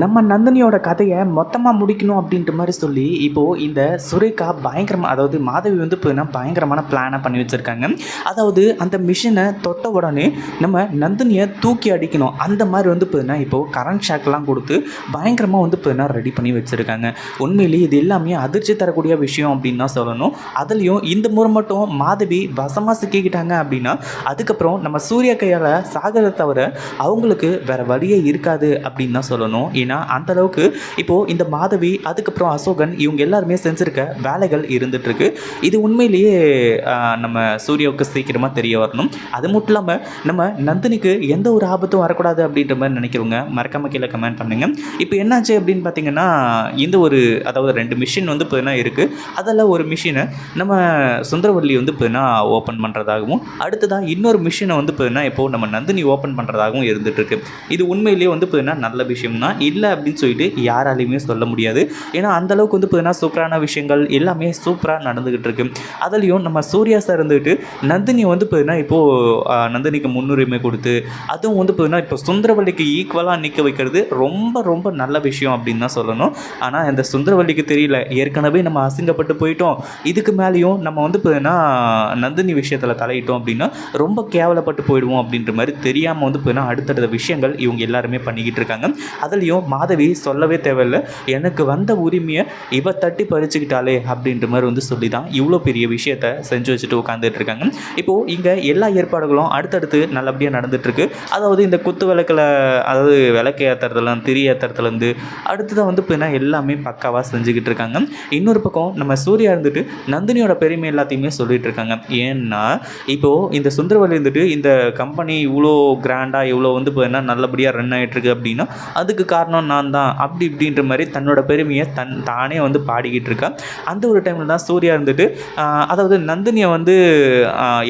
நம்ம நந்தினியோட கதையை மொத்தமாக முடிக்கணும் அப்படின்ற மாதிரி சொல்லி இப்போது இந்த சுரேகா பயங்கரமாக அதாவது மாதவி வந்து இப்போ பயங்கரமான பிளானை பண்ணி வச்சுருக்காங்க. அதாவது அந்த மிஷினை தொட்ட உடனே நம்ம நந்தினியை தூக்கி அடிக்கணும். அந்த மாதிரி வந்து இப்போ இப்போது கரண்ட் ஷாக்லாம் கொடுத்து பயங்கரமாக வந்து இப்போ ரெடி பண்ணி வச்சுருக்காங்க. உண்மையிலேயே இது எல்லாமே அதிர்ச்சி தரக்கூடிய விஷயம் அப்படின்னு தான் சொல்லணும். அதுலேயும் இந்த முறை மட்டும் மாதவி வசமாக சிக்கிக்கிட்டாங்க அப்படின்னா அதுக்கப்புறம் நம்ம சூரிய கையால் சாகிறத தவிர அவங்களுக்கு வேறு வழியே இருக்காது அப்படின்னு தான் சொல்லணும். ஏன்னா அந்த அளவுக்கு இப்போது இந்த மாதவி அதுக்கப்புறம் அசோகன் இவங்க எல்லாருமே செஞ்சுருக்க வேலைகள் இருந்துகிட்ருக்கு இது உண்மையிலேயே நம்ம சூர்யாவுக்கு சீக்கிரமாக தெரிய வரணும். அது மட்டும் இல்லாமல் நம்ம நந்தினிக்கு எந்த ஒரு ஆபத்தும் வரக்கூடாது அப்படின்ற மாதிரி நினைக்கிறவங்க மறக்காம கீழே கமெண்ட் பண்ணுங்க. இப்போ என்னாச்சு அப்படின்னு பார்த்தீங்கன்னா இந்த ஒரு அதாவது ரெண்டு மிஷின் வந்து இப்போ இருக்குது அதெல்லாம் ஒரு மிஷினை நம்ம சுந்தரவல்லி வந்து இப்போனா ஓப்பன் பண்ணுறதாகவும் அடுத்ததாக இன்னொரு மிஷினை வந்து இப்போ இப்போது நம்ம நந்தினி ஓப்பன் பண்ணுறதாகவும் இருந்துகிட்ருக்கு இது உண்மையிலேயே வந்து இப்போ நல்ல விஷயம் தான் இல்லை அப்படின்னு சொல்லிட்டு யாராலையுமே சொல்ல முடியாது. ஏன்னா அந்தளவுக்கு வந்து பார்த்தீங்கன்னா சூப்பரான விஷயங்கள் எல்லாமே சூப்பராக நடந்துக்கிட்டு இருக்கு. அதுலேயும் நம்ம சூர்யா சார் இருந்துட்டு நந்தினி வந்து பார்த்தீங்கன்னா இப்போது நந்தினிக்கு முன்னுரிமை கொடுத்து அதுவும் வந்து பார்த்தீங்கன்னா இப்போ சுந்தரவல்லிக்கு ஈக்குவலாக நிற்க வைக்கிறது ரொம்ப ரொம்ப நல்ல விஷயம் அப்படின்னு தான் சொல்லணும். ஆனால் அந்த சுந்தரவல்லிக்கு தெரியல. ஏற்கனவே நம்ம அசிங்கப்பட்டு போயிட்டோம். இதுக்கு மேலேயும் நம்ம வந்து பார்த்தீங்கன்னா நந்தினி விஷயத்தில் தலையிட்டோம் அப்படின்னா ரொம்ப கேவலப்பட்டு போயிடுவோம் அப்படின்ற மாதிரி தெரியாமல் வந்து பார்த்தீங்கன்னா அடுத்தடுத்த விஷயங்கள் இவங்க எல்லாருமே பண்ணிக்கிட்டு இருக்காங்க. அதுலேயும் மாதவி சொல்லவே தேவையில்லை. எனக்கு வந்த உரிமையை இவ தட்டி பறிச்சுக்கிட்டாலே அப்படின்ற மாதிரி வந்து சொல்லி தான் இவ்வளோ பெரிய விஷயத்த செஞ்சு வச்சுட்டு உட்காந்துட்டு இருக்காங்க. இப்போது இங்கே எல்லா ஏற்பாடுகளும் அடுத்தடுத்து நல்லபடியாக நடந்துட்டுருக்கு. அதாவது இந்த குத்து விளக்கில் அதாவது விளக்கு ஏற்றுறதுலாம் திரி ஏற்றுறதுலேருந்து அடுத்ததாக வந்து இப்போ என்ன எல்லாமே பக்காவாக செஞ்சுக்கிட்டு இருக்காங்க. இன்னொரு பக்கம் நம்ம சூர்யா இருந்துட்டு நந்தினியோட பெருமை எல்லாத்தையுமே சொல்லிட்டு இருக்காங்க. ஏன்னா இப்போது இந்த சுந்தரவல்லி இருந்துட்டு இந்த கம்பெனி இவ்வளோ கிராண்டாக இவ்வளோ வந்து இப்போ என்ன நல்லபடியாக ரன் ஆகிட்டுருக்கு அப்படின்னா அதுக்கு காரணம் நான் தான் அப்படி இப்படின்ற மாதிரி தன்னோட பெருமையை தன் தானே வந்து பாடிக்கிட்டு இருக்கா. அந்த ஒரு டைமில் தான் சூர்யா இருந்துட்டு அதாவது நந்தினியை வந்து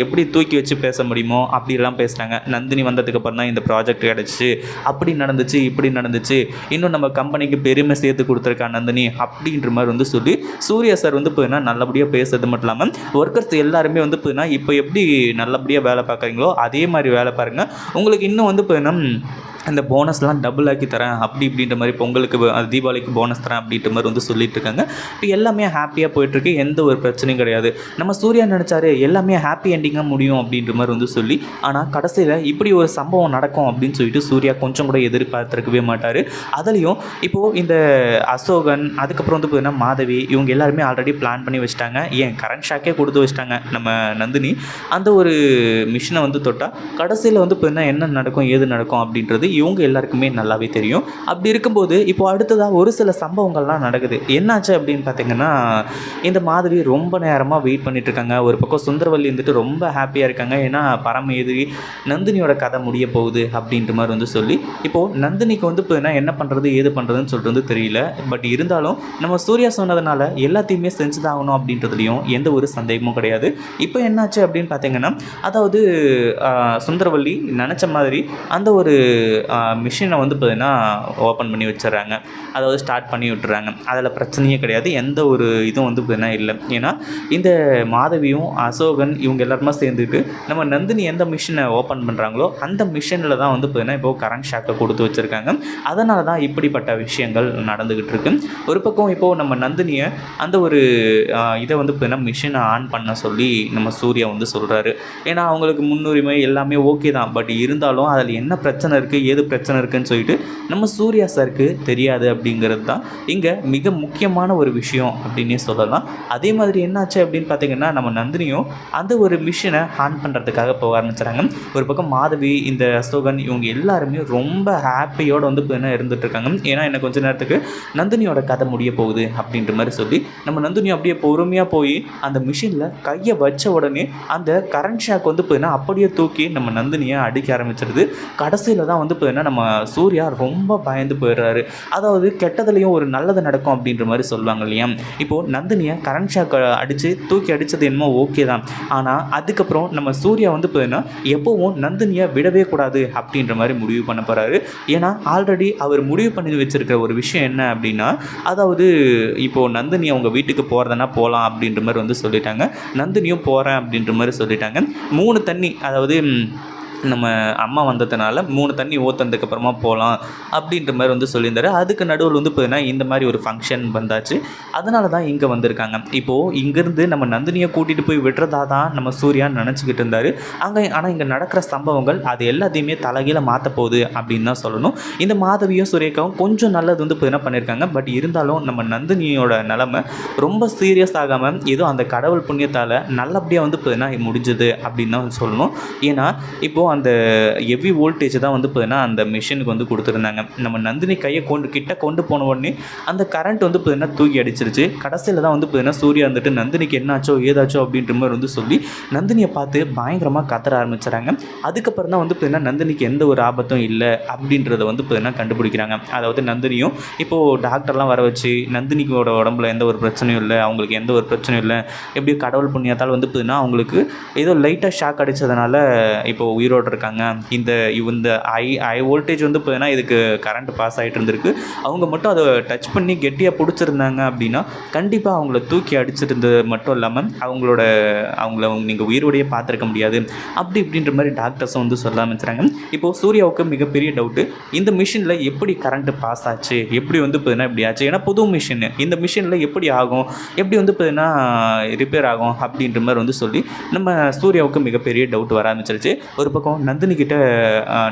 எப்படி தூக்கி வச்சு பேச முடியுமோ அப்படிலாம் பேசுனாங்க. நந்தினி வந்ததுக்கு அப்புறம் தான் இந்த ப்ராஜெக்ட் கிடச்சிச்சு அப்படி நடந்துச்சு இப்படி நடந்துச்சு. இன்னும் நம்ம கம்பெனிக்கு பெருமை சேர்த்து கொடுத்துருக்கா நந்தினி அப்படின்ற மாதிரி வந்து சொல்லி சூர்யா சார் வந்து இப்போ என்ன நல்லபடியாக பேசுறது மட்டும் இல்லாமல் ஒர்க்கர்ஸ் எல்லாருமே வந்து போயினா இப்போ எப்படி நல்லபடியாக வேலை பார்க்குறீங்களோ அதே மாதிரி வேலை பாருங்கள் உங்களுக்கு இன்னும் வந்து இப்போ என்ன அந்த போனஸ்லாம் டபுள் ஆக்கி தரேன் அப்படி இப்படின்ற மாதிரி பொங்கலுக்கு தீபாவளிக்கு போனஸ் தரேன் அப்படின்ற மாதிரி வந்து சொல்லிட்டு இருக்காங்க. இப்போ எல்லாமே ஹாப்பியாக போயிட்டுருக்கு எந்த ஒரு பிரச்சனையும் கிடையாது. நம்ம சூர்யா நினச்சாரு எல்லாமே ஹாப்பி எண்டிங்காக முடியும் அப்படின்ற மாதிரி வந்து சொல்லி ஆனால் கடைசியில் இப்படி ஒரு சம்பவம் நடக்கும் அப்படின்னு சொல்லிட்டு சூர்யா கொஞ்சம் கூட எதிர்பார்த்துருக்கவே மாட்டார். அதுலேயும் இப்போது இந்த அசோகன் அதுக்கப்புறம் வந்து பார்த்தீங்கன்னா மாதவி இவங்க எல்லாருமே ஆல்ரெடி பிளான் பண்ணி வச்சுட்டாங்க. ஏன்? கரண்ட் ஷாக்கே கொடுத்து வச்சுட்டாங்க நம்ம நந்தினி. அந்த ஒரு மிஷினை வந்து தொட்டால் கடைசியில் வந்து பார்த்தீங்கன்னா என்ன நடக்கும் ஏது நடக்கும் அப்படின்றது இவங்க எல்லாருக்குமே நல்லாவே தெரியும். அப்படி இருக்கும்போது இப்போ அடுத்ததாக ஒரு சில சம்பவங்கள்லாம் நடக்குது. என்னாச்சு அப்படின்னு பார்த்தீங்கன்னா இந்த மாதவி ரொம்ப நேரமாக வெயிட் பண்ணிட்டு இருக்காங்க ஒரு பக்கம் சுந்தரவல்லி இருந்துட்டு ரொம்ப ஹாப்பியாக இருக்காங்க. ஏன்னா பரம எதிரி நந்தினியோட கதை முடிய போகுது அப்படின்ற மாதிரி வந்து சொல்லி இப்போது நந்தினிக்கு வந்து இப்போ என்ன பண்ணுறது ஏது பண்ணுறதுன்னு சொல்லிட்டு வந்து தெரியல. பட் இருந்தாலும் நம்ம சூர்யா சொன்னதுனால எல்லாத்தையுமே செஞ்சுதாகணும் அப்படின்றதுலையும் எந்த ஒரு சந்தேகமும் கிடையாது. இப்போ என்னாச்சு அப்படின்னு பார்த்தீங்கன்னா அதாவது சுந்தரவல்லி நினச்ச மாதிரி அந்த ஒரு மிஷினை வந்து பார்த்தீங்கன்னா ஓப்பன் பண்ணி வச்சிடுறாங்க. அதாவது ஸ்டார்ட் பண்ணி விட்டுறாங்க. அதில் பிரச்சனையே கிடையாது. எந்த ஒரு இதுவும் வந்து பார்த்திங்கன்னா இல்லை. ஏன்னா இந்த மாதவியும் அசோகன் இவங்க எல்லாருமே சேர்ந்துட்டு நம்ம நந்தினி எந்த மிஷினை ஓப்பன் பண்ணுறாங்களோ அந்த மிஷினில் தான் வந்து பார்த்தீங்கன்னா இப்போ கரண்ட் ஷாக்கை கொடுத்து வச்சுருக்காங்க. அதனால தான் இப்படிப்பட்ட விஷயங்கள் நடந்துக்கிட்டு இருக்கு. ஒரு பக்கம் இப்போது நம்ம நந்தினியை அந்த ஒரு இதை வந்து பார்த்திங்கன்னா மிஷினை ஆன் பண்ண சொல்லி நம்ம சூர்யா வந்து சொல்கிறாரு ஏன்னா அவங்களுக்கு முன்னுரிமை எல்லாமே ஓகே தான். பட் இருந்தாலும் அதில் என்ன பிரச்சனை இருக்குது ஏது பிரச்சனை இருக்குன்னு சொல்லிட்டு நம்ம சூர்யா சாருக்கு தெரியாது அப்படிங்கிறது தான் இங்கே மிக முக்கியமான ஒரு விஷயம் அப்படின்னே சொல்லலாம். அதே மாதிரி என்னாச்சு அப்படின்னு பார்த்தீங்கன்னா நம்ம நந்தினியும் அந்த ஒரு மிஷினை ஹேண்ட் பண்ணுறதுக்காக போக ஆரம்பிச்சுறாங்க ஒரு பக்கம் மாதவி இந்த அசோகன் இவங்க எல்லாருமே ரொம்ப ஹாப்பியோடு வந்து இப்போ என்ன இருந்துட்டு இருக்காங்க. ஏன்னா எனக்கு கொஞ்ச நேரத்துக்கு நந்தினியோட கதை முடிய போகுது அப்படின்ற மாதிரி சொல்லி நம்ம நந்தினி அப்படியே பொறுமையாக போய் அந்த மிஷினில் கையை வச்ச உடனே அந்த கரண்ட் ஷாக் வந்து போயின்னா அப்படியே தூக்கி நம்ம நந்தினியை அடிக்க ஆரம்பிச்சிடுது கடைசியில் தான் வந்து போயின்னா நம்ம சூர்யா ரொம்ப பயந்து போயிடுறாரு. அதாவது கெட்டதுலேயும் ஒரு நல்லது நடக்கும் அப்படின்ற மாதிரி சொல்லுவாங்க இல்லையா? இப்போது நந்தினியை கரண்ட் ஷாக் அடித்து தூக்கி அடித்தது என்னமோ ஓகே தான். ஆனால் அதுக்கப்புறம் நம்ம சூர்யா வந்து பார்த்தீங்கன்னா எப்போவும் நந்தினியை விடவே கூடாது அப்படின்ற மாதிரி முடிவு பண்ண போகிறாரு ஏன்னா ஆல்ரெடி அவர் முடிவு பண்ணி வச்சிருக்கிற ஒரு விஷயம் என்ன அப்படின்னா அதாவது இப்போது நந்தினி அவங்க வீட்டுக்கு போகிறதுனா போகலாம் அப்படின்ற மாதிரி வந்து சொல்லிட்டாங்க. நந்தினியும் போகிறேன் அப்படின்ற மாதிரி சொல்லிட்டாங்க. மூணு தண்ணி அதாவது நம்ம அம்மா வந்ததுனால மூணு தண்ணி ஊற்றுனதுக்கப்புறமா போகலாம் அப்படின்ற மாதிரி வந்து சொல்லியிருந்தாரு. அதுக்கு நடுவில் வந்து பார்த்தீங்கன்னா இந்த மாதிரி ஒரு ஃபங்க்ஷன் வந்தாச்சு. அதனால தான் இங்கே வந்திருக்காங்க. இப்போது இங்கேருந்து நம்ம நந்தினியை கூட்டிகிட்டு போய் விடுறதா தான் நம்ம சூர்யா நினச்சிக்கிட்டு இருந்தார். அங்கே ஆனால் இங்கே நடக்கிற சம்பவங்கள் அது எல்லாத்தையுமே தலைகீழ மாற்ற போகுது அப்படின்னு தான் சொல்லணும். இந்த மாதவியும் சுரேகாவும் கொஞ்சம் நல்லது வந்து பார்த்தீங்கன்னா பண்ணியிருக்காங்க. பட் இருந்தாலும் நம்ம நந்தினியோட நிலமை ரொம்ப சீரியஸ் ஆகாமல் ஏதோ அந்த கடவுள் புண்ணியத்தால் நல்லபடியாக வந்து பார்த்தீங்கன்னா முடிஞ்சது அப்படின்னு தான் சொல்லணும். ஏன்னா இப்போது அந்த ஹெவி வோல்டேஜ் தான் வந்து பார்த்தீங்கன்னா அந்த மிஷினுக்கு வந்து கொடுத்துருந்தாங்க. நம்ம நந்தினி கையை கொண்டு கிட்ட கொண்டு போன உடனே அந்த கரண்ட் வந்து பார்த்தீங்கன்னா தூக்கி அடிச்சிருச்சு. கடைசியில் தான் வந்து பார்த்தீங்கன்னா சூர்யா வந்துட்டு நந்தினிக்கு என்னாச்சோ ஏதாச்சோ அப்படின்ற மாதிரி வந்து சொல்லி நந்தினியை பார்த்து பயங்கரமாக கத்தற ஆரம்பிச்சிட்டாங்க அதுக்கப்புறம் தான் வந்து பார்த்தீங்கன்னா நந்தினிக்கு எந்த ஒரு ஆபத்தும் இல்லை அப்படின்றத வந்து பார்த்தீங்கன்னா கண்டுபிடிக்கிறாங்க. அதாவது நந்தினியும் இப்போது டாக்டர்லாம் வர வச்சு நந்தினிக்கோட உடம்புல எந்த ஒரு பிரச்சனையும் இல்லை அவங்களுக்கு எந்த ஒரு பிரச்சனையும் இல்லை. எப்படியோ கடவுள் புண்ணியத்தால் வந்து பார்த்தீங்கன்னா அவங்களுக்கு ஏதோ லைட்டாக ஷாக் அடித்ததுனால இப்போ உயிரோடு இருக்காங்க இந்த இந்த ஐ ஐ வோல்டேஜ் வந்து பார்த்தீங்கன்னா இதுக்கு கரண்ட் பாஸ் ஆகிட்டு இருந்திருக்கு. அவங்க மட்டும் அதை டச் பண்ணி கெட்டியாக பிடிச்சிருந்தாங்க அப்படின்னா கண்டிப்பாக அவங்கள தூக்கி அடிச்சிருந்தது மட்டும் இல்லாமல் அவங்களோட அவங்கள நீங்கள் உயிரோடையே பார்த்துருக்க முடியாது. அப்படி இப்படின்ற மாதிரி டாக்டர்ஸும் வந்து சொல்ல ஆரம்பிச்சுறாங்க இப்போது சூர்யாவுக்கு மிகப்பெரிய டவுட்டு இந்த மிஷினில் எப்படி கரண்ட்டு பாஸ் ஆச்சு? எப்படி வந்து பார்த்தீங்கன்னா இப்படி ஆச்சு? ஏன்னா புது மிஷின் இந்த மிஷினில் எப்படி ஆகும்? எப்படி வந்து பார்த்தீங்கன்னா ரிப்பேர் ஆகும்? அப்படின்ற மாதிரி வந்து சொல்லி நம்ம சூர்யாவுக்கு மிகப்பெரிய டவுட் வர ஆரம்பிச்சிருச்சு. ஒரு பக்கம் அப்போ நந்தினிக்கிட்ட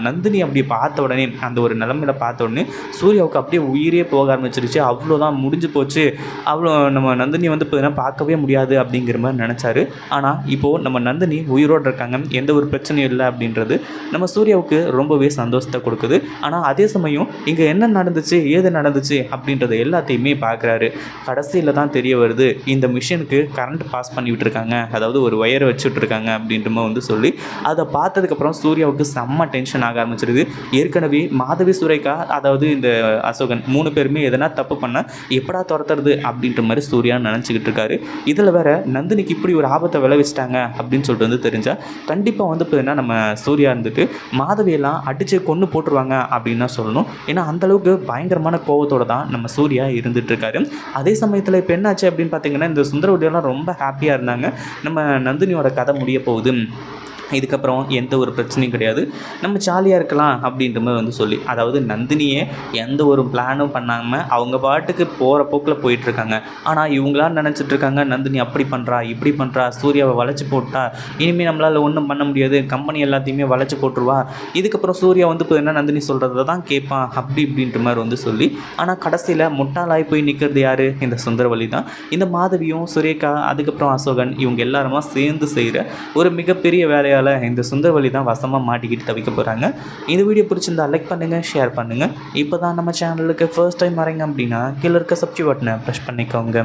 நந்தினி அப்படி பார்த்த உடனே அந்த ஒரு நிலமையில பார்த்த உடனே சூர்யாவுக்கு அப்படியே உயிரே போக ஆரம்பிச்சிருச்சு. அவ்வளோதான் முடிஞ்சு போச்சு. அவ்வளோ நம்ம நந்தினி வந்து பார்த்தீங்கன்னா பார்க்கவே முடியாது அப்படிங்கிற மாதிரி நினச்சாரு. ஆனால் இப்போது நம்ம நந்தினி உயிரோடு இருக்காங்க. எந்த ஒரு பிரச்சனையும் இல்லை அப்படின்றது நம்ம சூர்யாவுக்கு ரொம்பவே சந்தோஷத்தை கொடுக்குது. ஆனால் அதே சமயம் இங்கே என்ன நடந்துச்சு ஏது நடந்துச்சு அப்படின்றத எல்லாத்தையுமே பார்க்குறாரு. கடைசியில் தான் தெரிய வருது இந்த மிஷினுக்கு கரண்ட் பாஸ் பண்ணி விட்டுருக்காங்க அதாவது ஒரு ஒயரை வச்சு விட்ருக்காங்க அப்படின்ற வந்து சொல்லி அதை பார்த்ததுக்கப்புறம் சூர்யாவுக்கு செம்ம டென்ஷன் ஆக ஆரம்பிச்சிருது. ஏற்கனவே மாதவி சுரேகா அதாவது இந்த அசோகன் மூணு பேருமே எதனா தப்பு பண்ணால் எப்படா துரத்துறது அப்படின்ற மாதிரி சூர்யா நினச்சிக்கிட்டு இருக்காரு. இதில் வேற நந்தினிக்கு இப்படி ஒரு ஆபத்தை விளைவிச்சிட்டாங்க அப்படின்னு சொல்லிட்டு வந்து தெரிஞ்சால் கண்டிப்பாக வந்து பார்த்தீங்கன்னா நம்ம சூர்யா இருந்துட்டு மாதவியெல்லாம் அடித்து கொன்று போட்டுருவாங்க அப்படின்னு தான் சொல்லணும். ஏன்னா அந்தளவுக்கு பயங்கரமான கோவத்தோடு தான் நம்ம சூர்யா இருந்துகிட்ருக்காரு அதே சமயத்தில் இப்போ என்னாச்சு அப்படின்னு பார்த்தீங்கன்னா இந்த சுந்தரவடியெல்லாம் ரொம்ப ஹாப்பியாக இருந்தாங்க. நம்ம நந்தினியோட கதை முடிய போகுது. இதுக்கப்புறம் எந்த ஒரு பிரச்சனையும் கிடையாது. நம்ம ஜாலியாக இருக்கலாம் அப்படின்ற மாதிரி வந்து சொல்லி அதாவது நந்தினியே எந்த ஒரு பிளானும் பண்ணாமல் அவங்க பாட்டுக்கு போகிற போக்கில் போயிட்டுருக்காங்க. ஆனால் இவங்களாம் நினச்சிட்ருக்காங்க நந்தினி அப்படி பண்ணுறா இப்படி பண்ணுறா சூர்யாவை வளைச்சி போட்டா இனிமேல் நம்மளால் ஒன்றும் பண்ண முடியாது கம்பெனி எல்லாத்தையுமே வளைச்சி போட்டுருவா. இதுக்கப்புறம் சூர்யா வந்து இப்போ என்ன நந்தினி சொல்கிறத தான் கேட்பான் அப்படி இப்படின்ற மாதிரி வந்து சொல்லி ஆனால் கடைசியில் முட்டாளாய் போய் நிற்கிறது யார்? இந்த சுந்தரவழி தான். இந்த மாதவியும் சுரேகா அதுக்கப்புறம் அசோகன் இவங்க எல்லாருமா சேர்ந்து செய்கிற ஒரு மிகப்பெரிய வேலையால் இந்த வழி தான் வசமாக மாட்டிக்கிட்டு தவிக்க போகிறாங்க இந்த வீடியோ பிடிச்சிருந்தா லைக் பண்ணுங்கள் ஷேர் பண்ணுங்கள் இப்போ தான் நம்ம சேனலுக்கு ஃபர்ஸ்ட் டைம் வரீங்க அப்படின்னா கீழே இருக்க சப்ஸ்கிரைப் பட்டனை ப்ரெஸ் பண்ணிக்கோங்க.